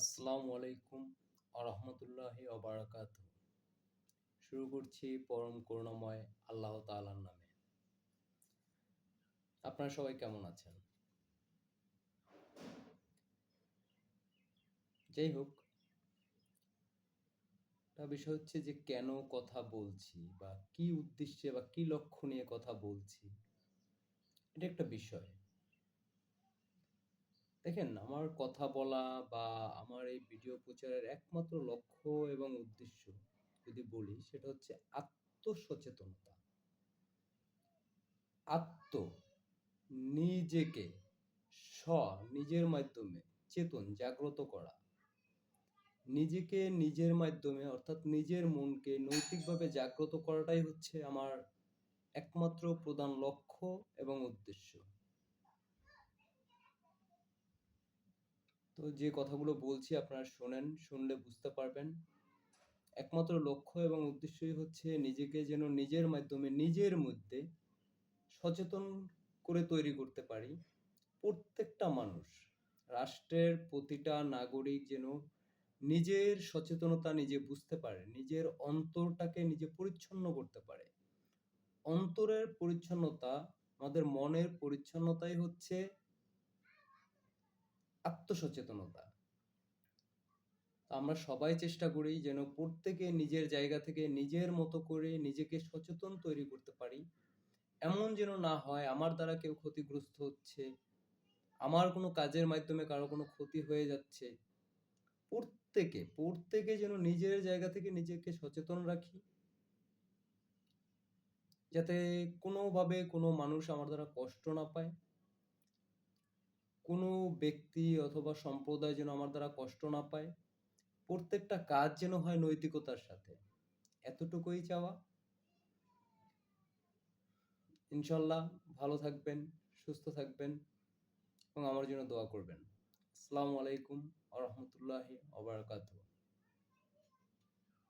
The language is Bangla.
আসসালামু আলাইকুম আরহামতুল্লাহি অবরাকাত শুরু করছি পরম করুণাময় আল্লাহ তাআলার নামে। আপনারা সবাই কেমন আছেন? যাই হোক, একটা বিষয় হচ্ছে যে কেন কথা বলছি বা কি উদ্দেশ্যে বা কি লক্ষ্য নিয়ে কথা বলছি, এটা একটা বিষয়। দেখেন, আমার কথা বলা বা আমার এই ভিডিও প্রচারের একমাত্র লক্ষ্য এবং উদ্দেশ্য যদি বলি, সেটা হচ্ছে আত্মসচেতনতা। আত্ম নিজেকে স্ব নিজের মাধ্যমে চেতন, জাগ্রত করা। নিজেকে নিজের মাধ্যমে, অর্থাৎ নিজের মনকে নৈতিকভাবে জাগ্রত করাটাই হচ্ছে আমার একমাত্র প্রধান লক্ষ্য এবং উদ্দেশ্য। তো যে কথাগুলো বলছি আপনারা শোনেন, শুনলে বুঝতে পারবেন। একমাত্র লক্ষ্য এবং উদ্দেশ্যই হচ্ছে নিজেকে যেন নিজের মাধ্যমে, নিজের মধ্যে সচেতন করে তৈরি করতে পারি। প্রত্যেকটা মানুষ, রাষ্ট্রের প্রতিটা নাগরিক যেন নিজের সচেতনতা নিজে বুঝতে পারে, নিজের অন্তরটাকে নিজে পরিচ্ছন্ন করতে পারে। অন্তরের পরিচ্ছন্নতা, আমাদের মনের পরিচ্ছন্নতাই হচ্ছে আত্মসচেতনতা। আমরা সবাই চেষ্টা করি যেন প্রত্যেকে নিজের জায়গা থেকে নিজের মতো করে নিজেকে সচেতন তৈরি করতে পারি। এমন যেন না হয়, আমার দ্বারা কেউ ক্ষতিগ্রস্ত হচ্ছে, আমার কোনো কাজের মাধ্যমে কারও কোনো ক্ষতি হয়ে যাচ্ছে। প্রত্যেকে প্রত্যেকে যেন নিজের জায়গা থেকে নিজেকে সচেতন রাখি। যাতে কোনোভাবে কোনো মানুষ আমার দ্বারা কষ্ট না পায়। কোনো ব্যক্তি অথবা সম্প্রদায় যেন আমার দ্বারা কষ্ট না পায়, প্রত্যেকটা কাজ যেন হয় নৈতিকতার সাথে। এতটুকুই চাওয়া। ইনশাল্লাহ ভালো থাকবেন, সুস্থ থাকবেন এবং আমার জন্য দোয়া করবেন। আসসালামু আলাইকুম আ রহমতুল্লাহি